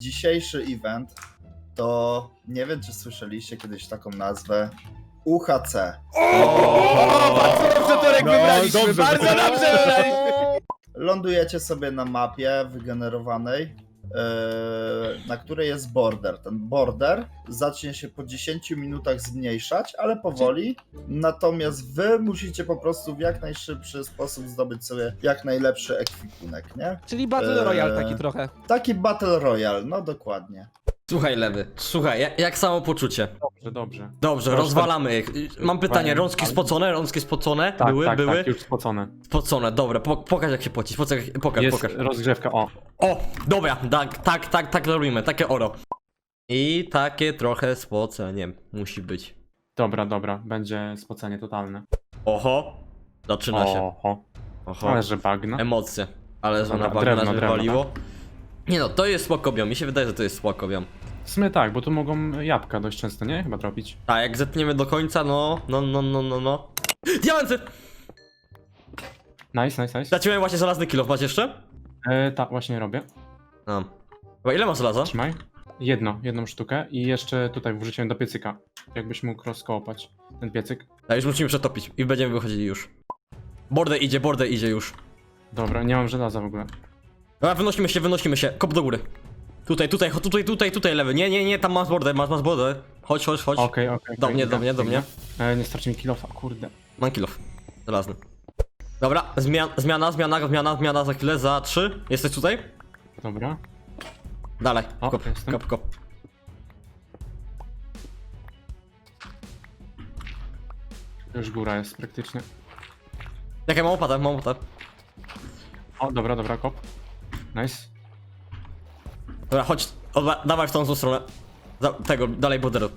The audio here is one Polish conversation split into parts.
Dzisiejszy event to nie wiem, czy słyszeliście kiedyś taką nazwę UHC. O, bardzo dobrze Torek No, wybraliśmy, dobrze bardzo dobrze wybraliśmy. Lądujecie sobie na mapie wygenerowanej, na której jest border. Ten border zacznie się po 10 minutach zmniejszać, ale powoli. Natomiast wy musicie po prostu w jak najszybszy sposób zdobyć sobie jak najlepszy ekwipunek, nie? Czyli Battle Eee. Royale taki trochę. Taki Battle Royale, no dokładnie. Słuchaj, lewy, słuchaj, jak, jak samopoczucie? Dobrze, dobrze. Dobrze, Proszę. rozwalamy ich. Mam pytanie, rączki spocone, rączki spocone? Tak, były, tak, były? tak, już spocone. Spocone, dobra, po, pokaż jak się pocić, pokaż, pokaż, Jest pokaż. rozgrzewka, o. O, dobra, tak, tak, tak, tak robimy, takie oro. I takie trochę spocenie musi być. Dobra, dobra, będzie spocenie totalne. Oho, zaczyna się. Oho, Oho, ale że bagna. emocje. Ale że Dobra, na bagna drewno, nas drewno, wywaliło. Nie no, to jest spłokobiom, mi się wydaje, że to jest spłokobiom. W sumie tak, bo tu mogą jabłka dość często, nie? Chyba tropić. Tak, jak zetniemy do końca, no, no, no, no, no, no. Diamenty! Nice, nice, nice. Zaciąłem właśnie żelazny kilo, masz jeszcze? E, tak, właśnie robię. No. Chyba ile masz żelaza? Trzymaj. Jedno, jedną sztukę i jeszcze tutaj wrzuciłem do piecyka. Jakbyś mógł rozkołopać ten piecyk. A już musimy przetopić i będziemy wychodzili już. Bordę idzie, bordę idzie już. Dobra, nie mam żelaza w ogóle. Dobra, wynosimy się, wynosimy się. Kop do góry. Tutaj, tutaj, cho- tutaj, tutaj, tutaj lewy. Nie, nie, nie, tam masz bordę, masz, masz bordę. Chodź, chodź, chodź. Okej, okej. Do okej, mnie, do mnie, do mnie. E, nie starczy mi kilofa, kurde. Mam kilof. Żelazny. Dobra, zmian, zmiana, zmiana, zmiana, zmiana za chwilę, za trzy. Jesteś tutaj? Dobra. Dalej, O, kop, jestem. kop, kop. Już góra jest praktycznie. Czekaj, mam opatę, mam opatę. O, dobra, dobra, kop. Nice. Dobra, chodź, odwa- dawaj w tą złą stronę. Za, tego, dalej borderu.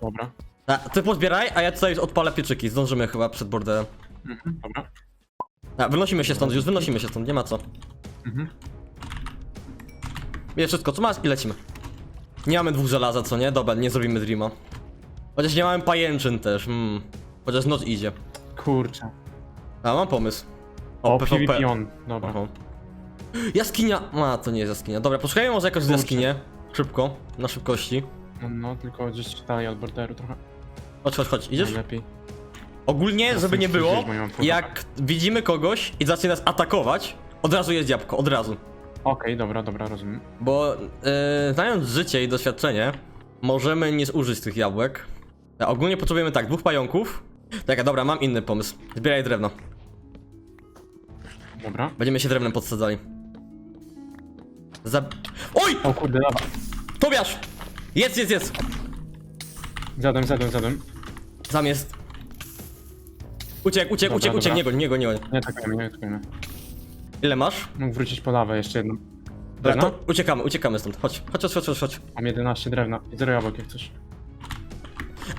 Dobra. A, ty pozbieraj, a ja tutaj odpalę pieczyki. Zdążymy chyba przed borderem. Mhm, dobra. A, wynosimy się stąd, już wynosimy się stąd, nie ma co. Mhm. Jest wszystko, co masz i lecimy. Nie mamy dwóch żelaza, co nie? Dobra, nie zrobimy dreama. Chociaż nie mamy pajęczyn też, hmm. Chociaż noc idzie. Kurczę. A, mam pomysł. O, PvP. PvP on. Dobra. Oho. Jaskinia! A, to nie jest jaskinia. Dobra, poszukajmy może jakoś z Kurczę. jaskinię. Szybko, na szybkości. No, no, tylko gdzieś dalej od borderu trochę. Chodź, chodź, chodź, idziesz? Najlepiej. Ogólnie, żeby nie było, jak widzimy kogoś i zacznie nas atakować, od razu jest jabłko, od razu. Okej, dobra, dobra, rozumiem. Bo e, znając życie i doświadczenie, możemy nie zużyć tych jabłek. A ogólnie potrzebujemy tak, dwóch pająków. Tak, dobra, mam inny pomysł. Zbieraj drewno. Dobra. Będziemy się drewnem podsadzali. Za... Oj! O kurde, dobra. Tobiasz! Jest, jest, jest! Zjadłem, zjadłem, zjadłem. Tam jest. Uciek, uciek, Dobra, uciek, uciek, dobra. nie goń, nie goń, nie goń. Nie atakujemy, nie atakujemy. Ile masz? Mógł wrócić po lawę jeszcze jedną. Drewno? to uciekamy, uciekamy stąd. Chodź, chodź, chodź, chodź, chodź. Mam 11 drewna i 0 jabłek jak coś.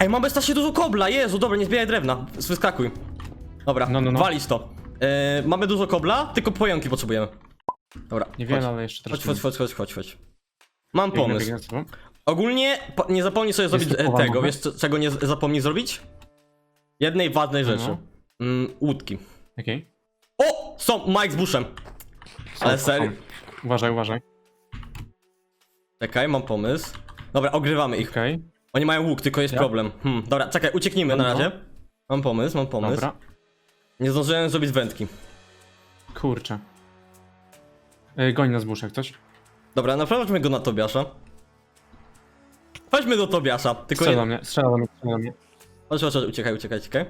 Ej, mamy strasznie dużo kobla, Jezu, dobra, nie zbieraj drewna. Wyskakuj. Dobra, No, no, no. walić to. E, mamy dużo kobla, tylko pająki potrzebujemy. Dobra, Niewiele, chodź. ale jeszcze Chodź, troszkę. chodź, chodź, chodź, chodź, chodź. Mam Biegnę, pomysł. biegnę z tobą. Ogólnie po, nie zapomnij sobie zrobić e, tego, wiesz co- czego nie z- zapomnij zrobić? Jednej ważnej No. rzeczy. Mm, łódki. Okej. O! Są, Mike z Bushem. Są, Ale są, serio? są. Uważaj, uważaj. Czekaj, mam pomysł. Dobra, ogrywamy ich. Okej. Oni mają łuk, tylko jest Ja? problem. Hmm, dobra, czekaj, ucieknijmy na no. razie. Mam pomysł, mam pomysł. Dobra. Nie zdążyłem zrobić wędki. Kurczę. Yy, goń nas busz jak coś. Dobra, naprawmy go na Tobiasza. Chodźmy do Tobiasza, tylko Strzela do nie... mnie, strzela do mnie, strzela do mnie. Chodź, chodź, chodź, uciekaj, uciekaj, uciekaj.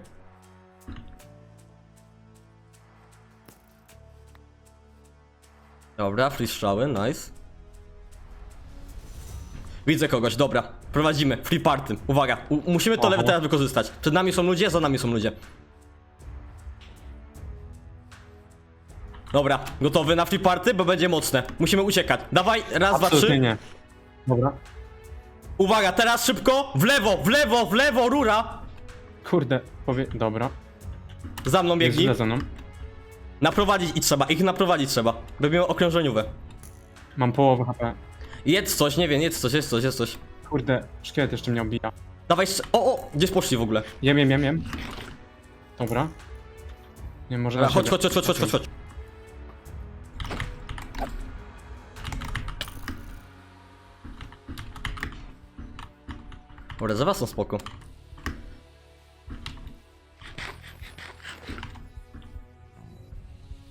Dobra, free strzały, nice. Widzę kogoś, dobra. Prowadzimy, free party. Uwaga, u- musimy to Oho. lewe teraz wykorzystać. Przed nami są ludzie, za nami są ludzie. Dobra, gotowy na free party, bo będzie mocne. Musimy uciekać. Dawaj, raz, dwa, Absolutnie trzy. nie. Dobra. Uwaga, teraz szybko! W lewo, w lewo, w lewo, rura! Kurde, powie... Dobra. Za mną Jest źle ze mną. Naprowadzić i trzeba, ich naprowadzić trzeba. By miał okrążeniówę. Mam połowę HP. Jedz coś, nie wiem, jedz coś, jest coś, jest coś. Kurde, szkielet jeszcze mnie obija. Dawaj, o, o, gdzieś poszli w ogóle. Jem, jem, jem, jem. Dobra. Nie, może Dobra, na chodź, siebie. chodź, chodź, chodź, chodź, chodź. Dobra, za was są spoko.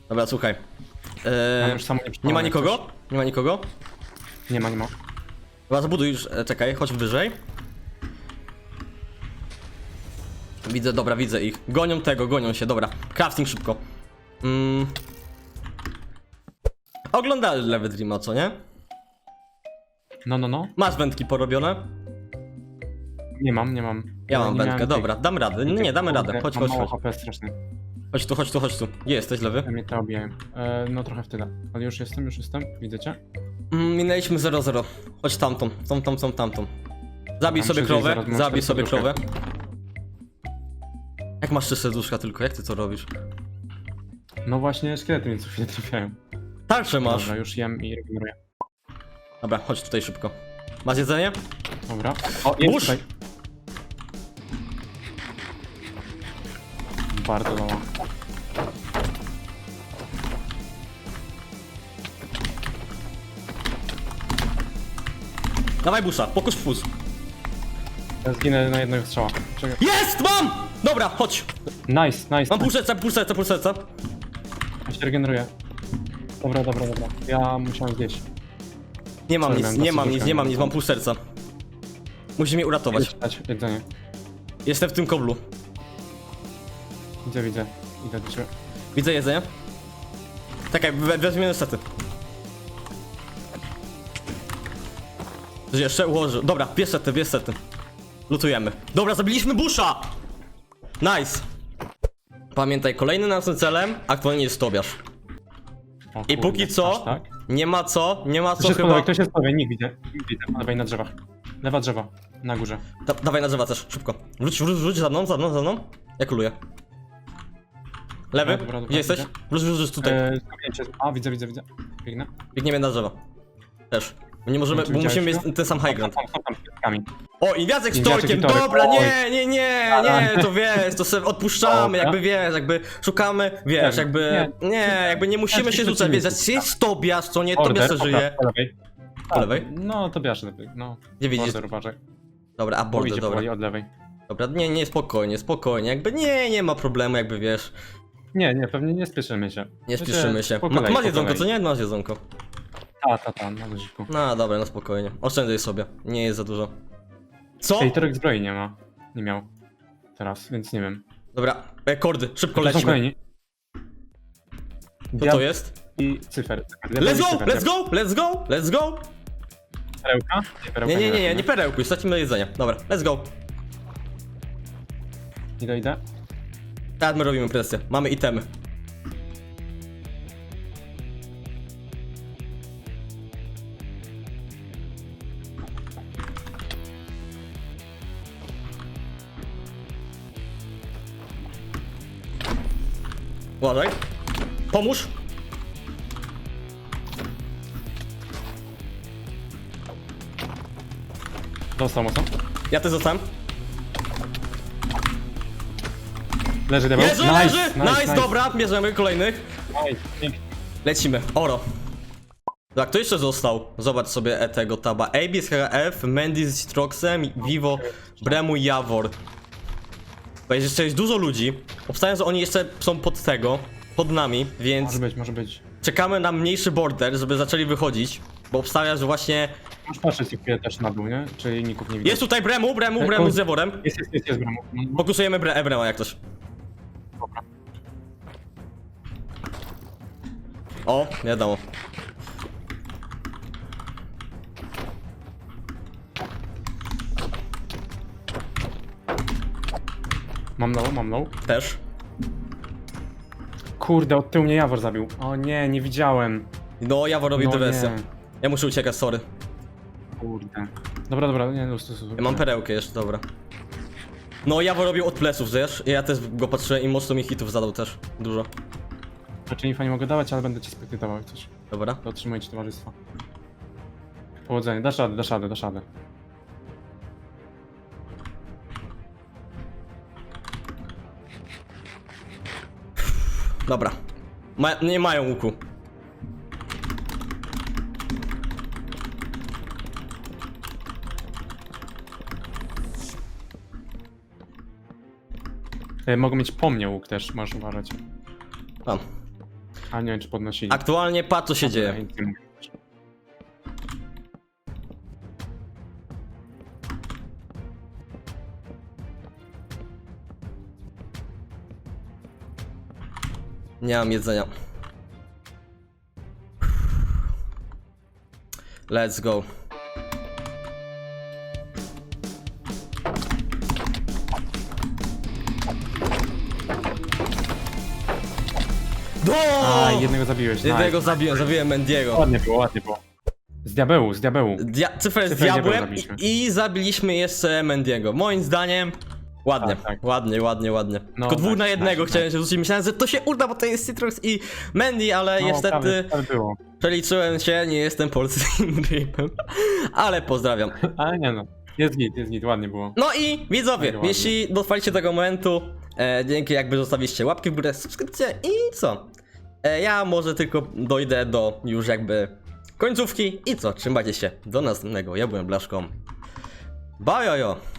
Dobra, słuchaj. Eee, już samo nie ma nikogo? Nie ma nikogo? Nie ma, nie ma. Chyba zabuduj już, e, czekaj, chodź wyżej. Widzę, dobra, widzę ich. Gonią tego, gonią się, dobra. Crafting szybko. Mm. Oglądali Lewy Dreama, co nie? No, no, no. Masz wędki porobione? Nie mam, nie mam. Ja mam nie wędkę, miałem dobra, dam radę. tych- Nie, damy kurde, radę. Chodź, mam chodź, mało chodź. HP strasznie. Chodź tu, chodź tu, chodź tu. Gdzie jesteś, Lewy? Ja mnie to. E, no trochę w tyle. Ale już jestem, już jestem. Widzę cię. Mm, minęliśmy 0-0. Chodź tamtą, tą, tą, tą, tamtą. Zabij Tam sobie krowę, zaraz, mam zabij sobie krowę. serduszka. Jak masz trzy serduszka tylko, jak ty to robisz? No właśnie, szkielety mnie co chwilę trafiają. Tarczę masz. Dobra, już jem i regeneruję. Dobra, chodź tutaj szybko. Masz jedzenie? Dobra. O, jest Burz! tutaj. Bardzo mało. Dawaj busza, pokus fuz. Ja zginę na jednego strzała. Czekaj. Jest, mam! Dobra, chodź. Nice, nice. Mam pół serca, pół serca, pół serca. Ja się regeneruję. Dobra, dobra, dobra. Ja musiałem zjeść. Nie mam Sorry, nic, miałem nie mam nic, nie mam nic, mam pół serca. Musisz mnie uratować. Jedzenie. Jestem w tym koblu. Widzę, widzę. Idę do ciebie. Widzę jedzenie. Czekaj, we- weźmiemy sety. Że Jeszcze ułożę. Dobra, bierz sety, bierz sety. Lutujemy. Dobra, zabiliśmy busza! Nice! Pamiętaj, kolejnym naszym celem aktualnie jest Tobiasz. O, I kurde, póki co- aż Tak? Nie ma co, nie ma Ktoś co jest po chyba... lewej, ktoś jest po lewej, nikt widzę. Nikt widzę, po lewej na drzewach. Lewa drzewa, na górze. Da, dawaj na drzewa też, szybko. Wróć, wróć, wróć za mną, za mną, za mną. Ja kuluję. Lewy, Dobra, dobra, gdzie jesteś? widzę. Wróć, wróć, wróć tutaj. Eee, zdjęcie. A, widzę, widzę, widzę. Biegnę. Biegniemy na drzewa. Też. Bo nie możemy, Czy bo musimy widziałeś mieć ten sam high ground. Tam, tam, tam, z kwiatkami. O, i Jacek z I Jacek Torkiem, i Torek. dobra, Oj. nie, nie, nie, nie, to wiesz, to sobie odpuszczamy, Dobra. jakby wiesz, jakby szukamy, wiesz, jakby, nie, jakby nie musimy się rzucać, wiesz, jest Tobiasz, co nie, Tobiasz Border, co żyje. Po lewej. Po lewej? No, to bierz lepiej, no. Nie widzisz, uważaj. dobra, a Bo border, idzie dobra, powoli od lewej. dobra, nie, nie, spokojnie, spokojnie, jakby nie, nie ma problemu, jakby wiesz, Nie, nie, pewnie nie spieszymy się. nie Wiecie, spieszymy się. po Ma, kolei, masz po jedzonko, kolei. co nie? Masz jedzonko. Ta, ta, ta, na luziku. No dobra, no spokojnie, oszczędzaj sobie, nie jest za dużo. Co? Ej, Torek zbroi nie ma. Nie miał. Teraz, więc nie wiem. Dobra, e, kordy, szybko To są lecimy. kolejni. Co to jest? I cyfer. Let's go, let's go, let's go, let's go! Perełka? Nie, perełka Nie, nie, nie, nie, nie perełkuj, stracimy jedzenie. Dobra, let's go. Idę, idę. Tak, my robimy presję. Mamy itemy. Uważaj. Pomóż. Dostał mocno. Ja też zostałem. Leży. Leży, leży! Nice, dobra, bierzemy kolejnych. Nice, pięknie. Lecimy. Oro. Tak, kto jeszcze został? Zobacz sobie e tego taba. AB z HF, Mendy z Troxem, Vivo, Bremu i Jawor. Bo jest jeszcze jest dużo ludzi. Obstawiam, że oni jeszcze są pod tego, pod nami, więc Może być, może być. czekamy na mniejszy border, żeby zaczęli wychodzić. Bo obstawiam, że właśnie... Masz patrzeć chwilę też na dół, nie? Czy ników nie widać. Jest tutaj Bremu, Bremu, Bremu z Jaworem. Jest, jest, jest, jest bramu. Fokusujemy Bre Brema jak coś. O, wiadomo. Mam low, mam low. Też. Kurde, od tyłu mnie Jawor zabił. O nie, nie widziałem. No, Jawor robi no dywersję. nie. Ja muszę uciekać, sorry. Kurde. Dobra, dobra, nie, no, stos, Ja mam perełkę jeszcze, dobra. No, Jawor robił od pleców, wiesz? Ja też go patrzyłem i mocno mi hitów zadał też. Dużo. Znaczy infa nie mogę dawać, ale będę ci spektytował jak coś. Dobra. To otrzymuję ci towarzystwo. Powodzenia, dasz radę, dasz radę, dasz radę. Dobra. Ma nie mają łuku. Mogą mieć po mnie łuk też, możesz uważać. A. A nie wiem, czy podnosili. Aktualnie patrz co się dzieje. Nie mam jedzenia. Let's go. Do! A, jednego zabiłeś. Jednego nice. zabiłem, zabiłem Mendiego. Ładnie było, ładnie było. Z diabełu, z diabełu. Dia cyfrę z Cyfrę diabeł diabłem zabiliśmy. i, i zabiliśmy jeszcze Mendiego. Moim zdaniem ładnie, Tak, tak. ładnie, ładnie, ładnie. No, Tylko dwóch tak, na jednego tak, chciałem się rzucić. Myślałem, że to się uda, bo to jest Citrox i Mendy, ale No, niestety prawie, prawie było. przeliczyłem się, nie jestem polskim ripem. Ale pozdrawiam. Ale nie no. Jest git, jest git, ładnie było. No i widzowie, ładnie. jeśli dotrwaliście do tego momentu, e, dzięki jakby zostawiliście łapki w górę, subskrypcję i co? E, ja może tylko dojdę do już jakby końcówki i co? Trzymajcie się. Do następnego. Ja byłem Blaszką. Bajojo!